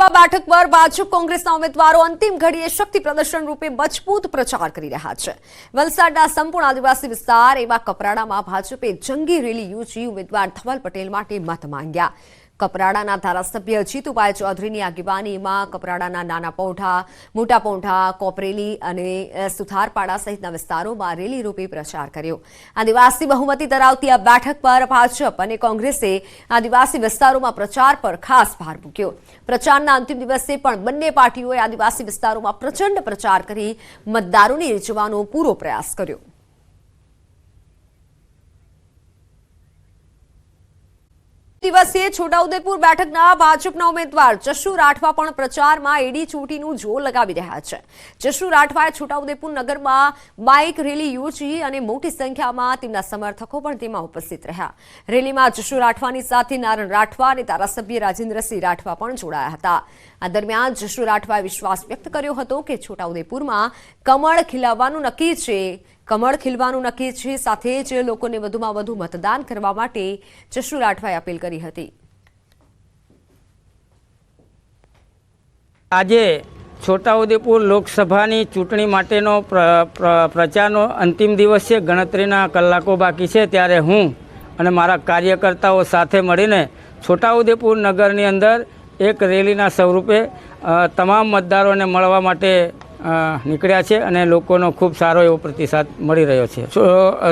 લોકસભા બેઠક પર ભાજપ કોંગ્રેસના ઉમેદવારો અંતિમ ઘડીએ શક્તિ પ્રદર્શન રૂપે મજબૂત પ્રચાર કરી રહ્યા છે. વલસાડના સંપૂર્ણ આદિવાસી વિસ્તાર એવા કપરાડામાં ભાજપે જંગી રેલી યોજી ઉમેદવાર ધવલ પટેલ માટે મત માંગ્યા. કપરાડાના ધારાસભ્ય જીતુભાઈ ચૌધરીની આગેવાનીમાં કપરાડાના નાના પૌંઠા મોટા પૌંઠા કોપરેલી અને સુથારપાડા સહિતના વિસ્તારોમાં રેલી રૂપે પ્રચાર કર્યો. આદિવાસી બહુમતી ધરાવતી આ બેઠક પર ભાજપ અને કોંગ્રેસે આદિવાસી વિસ્તારોમાં પ્રચાર પર ખાસ ભાર મૂક્યો. પ્રચારના અંતિમ દિવસે પણ બંને પાર્ટીઓએ આદિવાસી વિસ્તારોમાં પ્રચંડ પ્રચાર કરી મતદારોને રીઝવવાનો પૂરો પ્રયાસ કર્યો. દિવસે છોટાઉદેપુર બેઠકના ભાજપના ઉમેદવાર જશુ રાઠવા પણ પ્રચારમાં એડી ચૂંટીનું જોર લગાવી રહ્યા છે. જશુ રાઠવાએ છોટાઉદેપુર નગરમાં બાઇક રેલી યોજી અને મોટી સંખ્યામાં તેમના સમર્થકો પણ તેમાં ઉપસ્થિત રહ્યા. રેલીમાં જશુ રાઠવાની સાથે નારણ રાઠવા અને ધારાસભ્ય રાજેન્દ્રસિંહ રાઠવા પણ જોડાયા હતા. આ દરમિયાન જશુ રાઠવાએ વિશ્વાસ વ્યક્ત કર્યો હતો કે છોટાઉદેપુરમાં કમળ ખીલાવવાનું નક્કી છે કમળ ખીલવાનું નક્કી છે. સાથે જ લોકોને વધુમાં વધુ મતદાન કરવા માટે જશુ રાઠવાએ અપીલ કરી હતી. આજે છોટાઉદેપુર લોકસભાની ચૂંટણી માટેનો પ્ર- પ્ર- પ્રચારનો અંતિમ દિવસ છે. ગણતરીના કલાકો બાકી છે. ત્યારે હું અને મારા કાર્યકર્તાઓ સાથે મળીને છોટાઉદેપુર નગરની અંદર એક રેલીના સ્વરૂપે તમામ મતદારોને મળવા માટે નીકળ્યા છે અને લોકોનો ખૂબ સારો એવો પ્રતિસાદ મળી રહ્યો છે.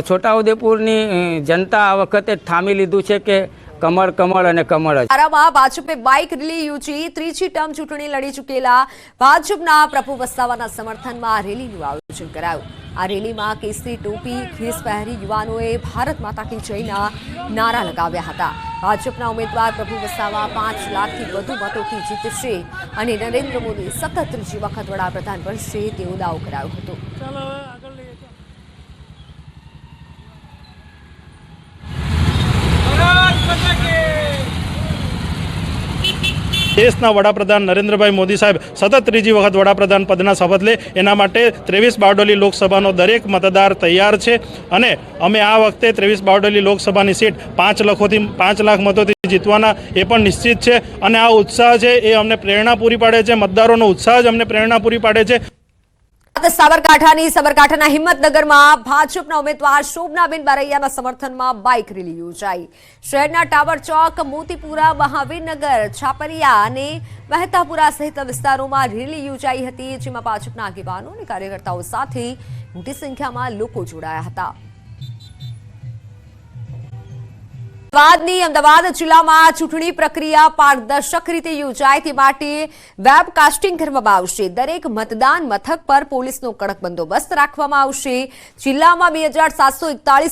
છોટાઉદેપુરની જનતા આ વખતે થામી લીધું છે કે કમળ કમળ અને કમળ જ. ધારામાં ભાજપે બાઇક રેલી યોજી, ત્રીજી ટર્મ ચૂંટણી લડી ચૂકેલા ભાજપના પ્રભુ વસાવાના સમર્થનમાં રેલીનું આયોજન કરાયું. આ રેલીમાં કેસરી ટોપી, ખેસ પહેરી યુવાનોએ ભારત માતા કી જયના નારા લગાવ્યા હતા. ભાજપના ઉમેદવાર પ્રભુ વસાવા પાંચ લાખથી વધુ મતોથી જીતશે અને નરેન્દ્ર મોદી સતત ત્રીજી વખત વડાપ્રધાન બનશે તેવો દાવો કરાયો હતો. દેશના વડાપ્રધાન નરેન્દ્રભાઈ મોદી સાહેબ સતત ત્રીજી વખત વડાપ્રધાન પદના શપથ લે. એના માટે ત્રેવીસ બારડોલી લોકસભાનો દરેક મતદાર તૈયાર છે. અને અમે આ વખતે ત્રેવીસ બારડોલી લોકસભાની સીટ પાંચ લખોથી પાંચ લાખ મતોથી જીતવાના એ પણ નિશ્ચિત છે. અને આ ઉત્સાહ છે એ અમને પ્રેરણા પૂરી પાડે છે. મતદારોનો ઉત્સાહ જ અમને પ્રેરણા પૂરી પાડે છે. સાબરકાંઠાની, સાબરકાંઠાના હિંમતનગરમાં ભાજપના ઉમેદવાર શોભનાબેન બારૈયાના સમર્થનમાં બાઇક રેલી યોજાઈ. શહેરના ટાવર ચોક, મોતીપુરા, મહાવીરનગર, છાપરિયા અને મહેતાપુરા સહિત વિસ્તારોમાં રેલી યોજાઈ હતી, જેમાં ભાજપના આગેવાનો અને કાર્યકર્તાઓ સાથે મોટી સંખ્યામાં લોકો જોડાયા હતા. અમદાવાદની અમદાવાદ જિલ્લામાં ચૂંટણી પ્રક્રિયા પારદર્શક રીતે યોજાય તે માટે વેબકાસ્ટિંગ કરવામાં આવશે. દરેક મતદાન મથક પર પોલીસનો કડક બંદોબસ્ત રાખવામાં આવશે. જિલ્લામાં બે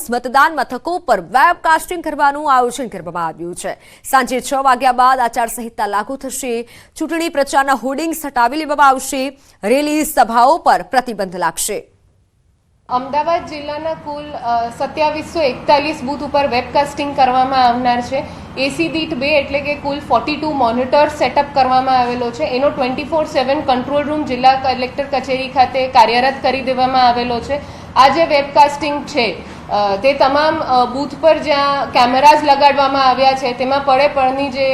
મતદાન મથકો પર વેબકાસ્ટિંગ કરવાનું આયોજન કરવામાં આવ્યું છે. સાંજે છ વાગ્યા બાદ આચારસંહિતા લાગુ થશે. ચૂંટણી પ્રચારના હોર્ડિંગ્સ હટાવી લેવામાં આવશે. રેલી સભાઓ પર પ્રતિબંધ લાગશે. અમદાવાદ જિલ્લાના કુલ સત્યાવીસો એકતાલીસ બૂથ ઉપર વેબકાસ્ટિંગ કરવામાં આવનાર છે. એસી દીઠ બે એટલે કે કુલ ફોર્ટી ટુ મોનિટર સેટઅપ કરવામાં આવેલો છે. એનો twenty four seven control room જિલ્લા કલેક્ટર કચેરી ખાતે કાર્યરત કરી દેવામાં આવેલો છે. આ જે વેબકાસ્ટિંગ છે તે તમામ બૂથ પર જ્યાં કેમેરાઝ લગાડવામાં આવ્યા છે, તેમાં પડે પડની જે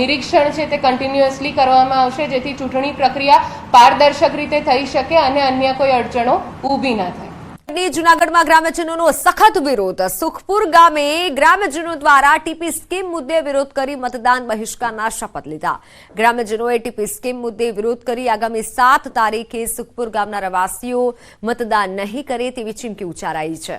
નિરીક્ષણ છે તે કન્ટિન્યુઅસલી કરવામાં આવશે, જેથી ચૂંટણી પ્રક્રિયા પારદર્શક રીતે થઈ શકે અને અન્ય કોઈ અડચણો ઊભી ના થાય. જૂનાગઢમાં ગ્રામ્યજનોનો સખત વિરોધ. સુખપુર ગામે ગ્રામ્યજનો દ્વારા ટીપી સ્કીમ મુદ્દે વિરોધ કરી મતદાન બહિષ્કારના શપથ લીધા. ગ્રામ્યજનોએ ટીપી સ્કીમ મુદ્દે વિરોધ કરી આગામી સાત તારીખે સુખપુર ગામના રહેવાસીઓ મતદાન નહીં કરે તેવી ચીમકી ઉચ્ચારાઈ છે.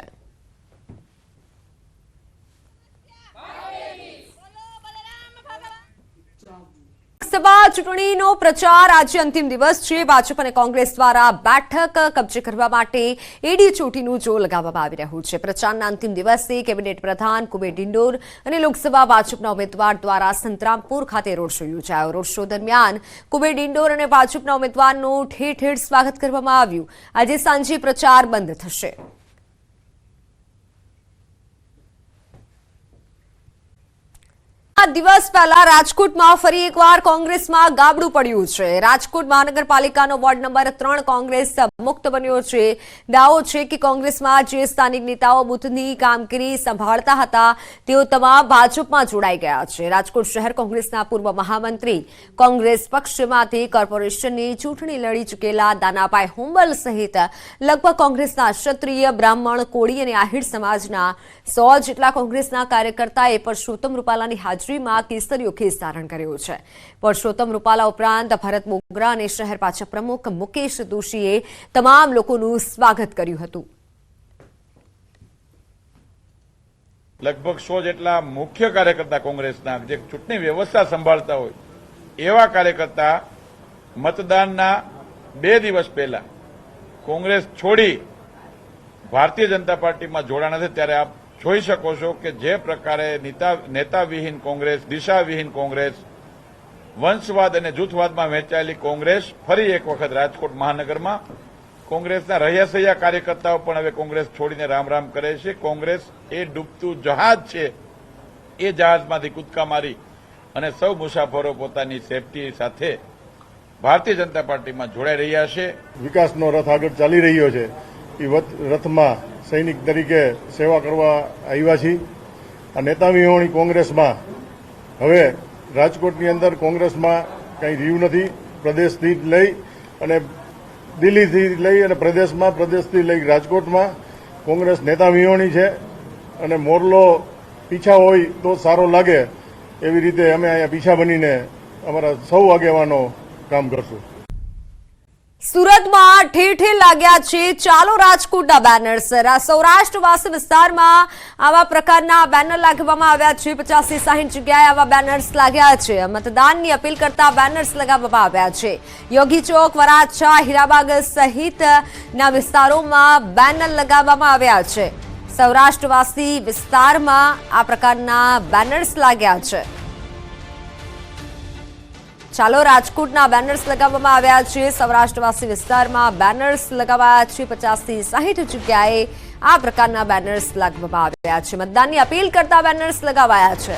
લોકસભા ચૂંટણીનો પ્રચાર આજે અંતિમ દિવસ છે. ભાજપ અને કોંગ્રેસ દ્વારા બેઠક કબજે કરવા માટે એડી ચોટીનું જો લગાવવામાં આવી રહ્યું છે. પ્રચારના અંતિમ દિવસે કેબિનેટ પ્રધાન કુબેર ડિંડોર અને લોકસભા ભાજપના ઉમેદવાર દ્વારા સંતરામપુર ખાતે રોડ શો યોજાયો. રોડ શો દરમિયાન કુબેર ડિંડોર અને ભાજપના ઉમેદવારનું ઠેર ઠેર સ્વાગત કરવામાં આવ્યું. આજે સાંજે પ્રચાર બંધ થશે. દિવસ પહેલા રાજકોટમાં ફરી એકવાર કોંગ્રેસમાં ગાબડું પડ્યું છે. રાજકોટ મહાનગરપાલિકાનો વોર્ડ નંબર ત્રણ કોંગ્રેસ મુક્ત બન્યો છે. દાવો છે કે કોંગ્રેસમાં જે સ્થાનિક નેતાઓ બુથની કામગીરી સંભાળતા હતા, તેઓ તમામ ભાજપમાં જોડાઈ ગયા છે. રાજકોટ શહેર કોંગ્રેસના પૂર્વ મહામંત્રી કોંગ્રેસ પક્ષમાંથી કોર્પોરેશનની ચૂંટણી લડી ચૂકેલા દાનાભાઈ હુંબલ સહિત લગભગ કોંગ્રેસના ક્ષત્રિય, બ્રાહ્મણ, કોળી અને આહિર સમાજના સો જેટલા કોંગ્રેસના કાર્યકર્તાએ પરસોત્તમ રૂપાલાની હાજરીમાં કેસરીયો કેસ ધારણ કર્યો છે. પરસોત્તમ રૂપાલા ઉપરાંત ભરત બોગરા અને શહેર પાછા પ્રમુખ મુકેશ દોશીએ તમામ લોકોનું સ્વાગત કર્યું હતું. લગભગ સો જેટલા મુખ્ય કાર્યકર્તા કોંગ્રેસના જે ચૂંટણી વ્યવસ્થા સંભાળતા હોય, એવા કાર્યકર્તા મતદાનના બે દિવસ પહેલા કોંગ્રેસ છોડી ભારતીય જનતા પાર્ટીમાં જોડાણા છે ત્યારે આપ જોઈ શકો છો કે જે પ્રકારે નેતા નેતાવિહીન કોંગ્રેસ, દિશાવિહીન કોંગ્રેસ, વંશવાદ અને જૂથવાદમાં વહેંચાયેલી કોંગ્રેસ ફરી એક વખત રાજકોટ મહાનગરમાં. કોંગ્રેસના રહ્યાસૈયા કાર્યકર્તાઓ પણ હવે કોંગ્રેસ છોડીને રામ રામ કરે છે. કોંગ્રેસ એ ડૂબતું જહાજ છે. એ જહાજમાંથી કૂદકા મારી અને સૌ મુસાફરો પોતાની સેફટી સાથે ભારતીય જનતા પાર્ટીમાં જોડાઈ રહ્યા છે. વિકાસનો રથ આગળ ચાલી રહ્યો છે. એ રથમાં સૈનિક તરીકે સેવા કરવા આવ્યા છીએ. આ નેતા વિહોણી કોંગ્રેસમાં. હવે રાજકોટની અંદર કોંગ્રેસમાં કંઈ રહ્યું નથી. પ્રદેશથી લઈ અને દિલ્હીથી લઈ અને પ્રદેશમાં, પ્રદેશથી લઈ રાજકોટમાં કોંગ્રેસ નેતા વિહોણી છે. અને મોરલો પીછા હોય તો સારો લાગે એવી રીતે અમે અહીંયા પીછા બનીને અમારા સૌ આગેવાનો કામ કરશું. સુરતમાં ઠેર લાગ્યા છે. ચાલો રાજકોટના બેનર્સ સૌરાષ્ટ્રવાસી વિસ્તારમાં આવા પ્રકારના બેનર લાગવામાં આવ્યા છે. પચાસથી સાહીઠ જગ્યાએ આવા બેનર્સ લાગ્યા છે. મતદાનની અપીલ કરતા બેનર્સ લગાવવામાં આવ્યા છે. યોગી ચોક, વરાછા, હીરાબાગ સહિતના વિસ્તારોમાં બેનર લગાવવામાં આવ્યા છે. સૌરાષ્ટ્રવાસી વિસ્તારમાં આ પ્રકારના બેનર્સ લાગ્યા છે. ચાલો રાજકોટના બેનર્સ લગાવવામાં આવ્યા છે. સૌરાષ્ટ્રવાસી વિસ્તારમાં બેનર્સ લગાવાયા છે. પચાસથી સાહીઠ જગ્યાએ આ પ્રકારના બેનર્સ લગાવવામાં આવ્યા છે. મતદાનની અપીલ કરતા બેનર્સ લગાવાયા છે.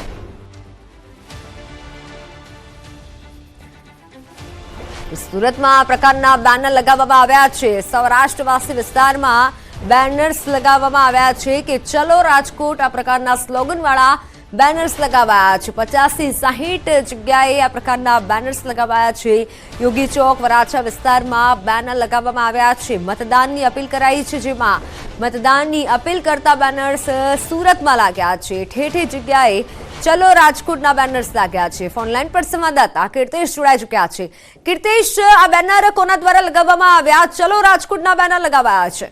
સુરતમાં આ પ્રકારના બેનર લગાવવામાં આવ્યા છે. સૌરાષ્ટ્રવાસી વિસ્તારમાં બેનર્સ લગાવવામાં આવ્યા છે કે ચલો રાજકોટ આ પ્રકારના સ્લોગનવાળા બેનર્સ લગાવાયા છે. પચાસથી સાહીઠ જગ્યાએ આ પ્રકારના બેનર્સ લગાવાયા છે. યોગી ચોક, વરાછા વિસ્તારમાં બેનર લગાવવામાં આવ્યા છે. મતદાનની અપીલ કરાઈ છે જેમાં મતદાનની અપીલ કરતા બેનર્સ સુરતમાં લાગ્યા છે. ઠેર જગ્યાએ ચલો રાજકોટના બેનર્સ લાગ્યા છે. ફોનલાઈન પર સંવાદદાતા કીર્તેશ જોડાઈ ચૂક્યા છે. કીર્તેશ, આ બેનર કોના દ્વારા લગાવવામાં આવ્યા? ચલો રાજકોટના બેનર લગાવાયા છે.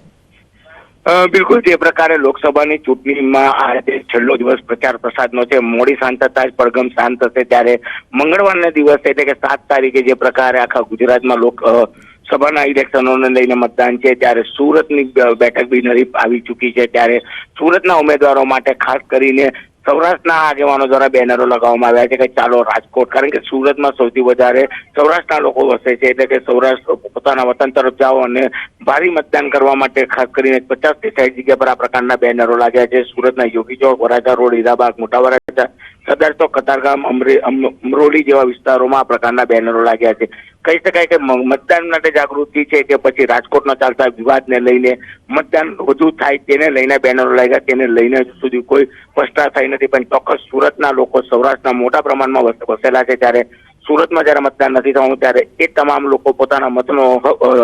બિલકુલ, જે પ્રકારે લોકસભાની ચૂંટણીમાં આજે છેલ્લો દિવસ પ્રચાર પ્રસાદનો છે, મોડી શાંત થતા જ પડઘમ શાંત થશે, ત્યારે મંગળવારના દિવસે, એટલે કે સાત તારીખે જે પ્રકારે આખા ગુજરાતમાં લોક સભાના ઇલેક્શનોને લઈને મતદાન છે, ત્યારે સુરતની બેઠક બી નજીક આવી ચૂકી છે, ત્યારે સુરતના ઉમેદવારો માટે ખાસ કરીને સૌરાષ્ટ્રના આગેવાનો દ્વારા બેનરો લગાવવામાં આવ્યા છે કે ચાલો રાજકોટ, કારણ કે સુરતમાં સૌથી વધારે સૌરાષ્ટ્રના લોકો વસે છે, એટલે કે સૌરાષ્ટ્ર પોતાના વતન તરફ જાઓ અને ભારે મતદાન કરવા માટે ખાસ કરીને પચાસથી સાઠ જગ્યા પર આ પ્રકારના બેનરો લાગ્યા છે. સુરતના યોગી ચોક, વરાછા રોડ, હીરાબાગ, મોટા વરાછા, સદર ચોક, કતારગામ, અમરે અમરોલી જેવા વિસ્તારોમાં આ પ્રકારના બેનરો લાગ્યા છે. કહી શકાય કે મતદાન માટે જાગૃતિ છે કે પછી રાજકોટમાં ચાલતા વિવાદને લઈને મતદાન વધુ થાય તેને લઈને બેનરો લાગ્યા, તેને લઈને સુધી કોઈ સ્પષ્ટતા થઈ નથી, પણ ચોક્કસ સુરતના લોકો સૌરાષ્ટ્રના મોટા પ્રમાણમાં વસ- વસેલા છે. ત્યારે સુરતમાં જ્યારે મતદાન નથી થવાનું, ત્યારે એ તમામ લોકો પોતાના મતનો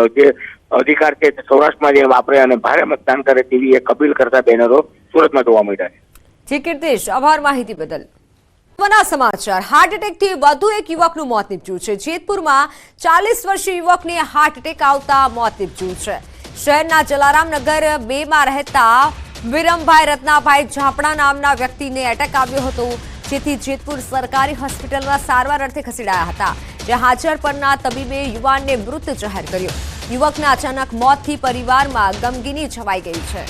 જે અધિકાર છે સૌરાષ્ટ્રમાં જઈને વાપરે અને ભારે મતદાન કરે તેવી એક અપીલ કરતા બેનરો સુરતમાં જોવા મળ્યા છે. જી, કીર્તિશ, આભાર માહિતી બદલ. મહત્વના સમાચાર. હાર્ટ એટેકથી વધુ એક યુવકનું મોત નીપજ્યું છે. જેતપુરમાં ચાલીસ વર્ષીય યુવકને હાર્ટ એટેક આવતા મોત નીપજ્યું છે. શહેરના જલારામનગર બેમાં રહેતા વિરમભાઈ રત્નાભાઈ ઝાપડા નામના વ્યક્તિને એટેક આવ્યો હતો, જેથી જેતપુર સરકારી હોસ્પિટલમાં સારવાર અર્થે ખસેડાયા હતા, જ્યાં હાજર પરના તબીબે યુવાનને મૃત જાહેર કર્યો. યુવકના અચાનક મોતથી પરિવારમાં ગમગીની છવાઈ ગઈ છે.